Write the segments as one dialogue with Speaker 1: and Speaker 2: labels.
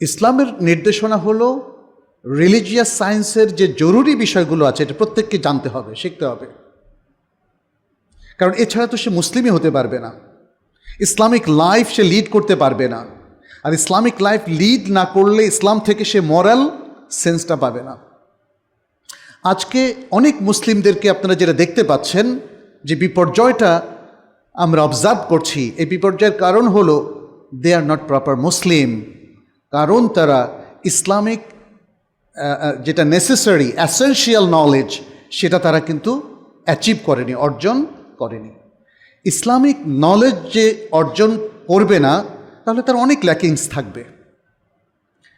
Speaker 1: ইসলামের নির্দেশনা হলো রিলিজিয়াস সায়েন্সের যে জরুরি বিষয়গুলো আছে, এটা প্রত্যেককে জানতে হবে, শিখতে হবে। কারণ এছাড়া তো সে মুসলিমই হতে পারবে না। ইসলামিক লাইফ সে লিড করতে পারবে না। আর ইসলামিক লাইফ লিড না করলে ইসলাম থেকে সে মরাল সেন্সটা পাবে না। আজকে অনেক মুসলিমদেরকে আপনারা যেটা দেখতে পাচ্ছেন, যে বিপর্যয়টা আমরা অবজার্ভ করছি। এই বিপর্যয়ের কারণ হলো দে আর নট প্রপার মুসলিম কারণ তারা ইসলামিক যেটা নেসেসারি অ্যাসেন্সিয়াল নলেজ সেটা তারা কিন্তু অ্যাচিভ করেনি, অর্জন করেনি। ইসলামিক নলেজ যে অর্জন করবে না, তাহলে তার অনেক ল্যাকিংস থাকবে।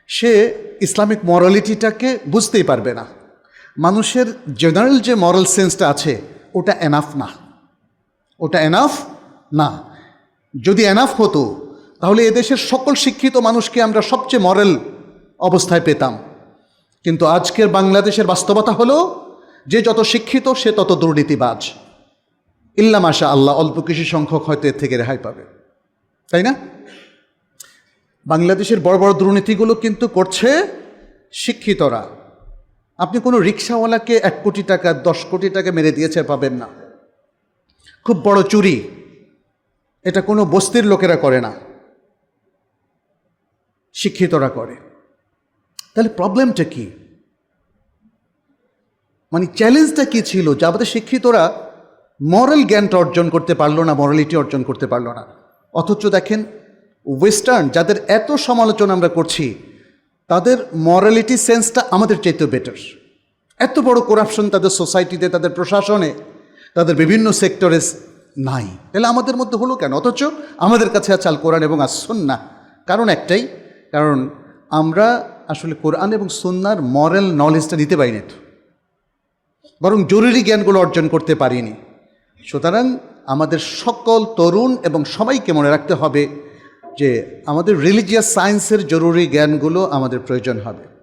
Speaker 1: সে ইসলামিক মরালিটিটাকে বুঝতেই পারবে না। মানুষের জেনারেল যে মরাল সেন্সটা আছে, ওটা এনাফ না। ওটা এনাফ না। যদি এনাফ হতো তাহলে এদেশের সকল শিক্ষিত মানুষকে আমরা সবচেয়ে মরেল অবস্থায় পেতাম। কিন্তু আজকের বাংলাদেশের বাস্তবতা হলো যে যত শিক্ষিত, সে তত দুর্নীতিবাজ। ইল্লা মাশা আল্লাহ অল্প কিছু সংখ্যক হয়তো এর থেকে রেহাই পাবে। তাই না? বাংলাদেশের বড় বড় দুর্নীতিগুলো কিন্তু করছে শিক্ষিতরা। আপনি কোনো রিক্সাওয়ালাকে এক কোটি টাকা, দশ কোটি টাকা মেরে দিয়েছে, পাবেন না। খুব বড় চুরি। এটা কোনো বস্তির লোকেরা করে না। শিক্ষিতরা করে। তাহলে প্রবলেমটা কি? মানে চ্যালেঞ্জটা কি ছিল যে আমাদের শিক্ষিতরা মরাল জ্ঞানটা অর্জন করতে পারল না মরালিটি অর্জন করতে পারল না? অথচ দেখেন ওয়েস্টার্ন যাদের এত সমালোচনা আমরা করছি, তাদের মরালিটি সেন্সটা আমাদের চাইতে বেটার এত বড় করাপশন তাদের সোসাইটিতে তাদের প্রশাসনে, তাদের বিভিন্ন সেক্টরে নাই। তাহলে আমাদের মধ্যে হলো কেন? অথচ আমাদের কাছে আছে আল কোরআন এবং আসুন না কারণ একটাই কারণ আমরা আসলে কোরআন এবং সন্ন্যার মরাল নলেজটা দিতে পারি না তো। বরং জরুরি জ্ঞানগুলো অর্জন করতে পারিনি। সুতরাং আমাদের সকল তরুণ এবং সবাইকে মনে রাখতে হবে যে আমাদের রিলিজিয়াস সায়েন্সের জরুরি জ্ঞানগুলো আমাদের প্রয়োজন হবে।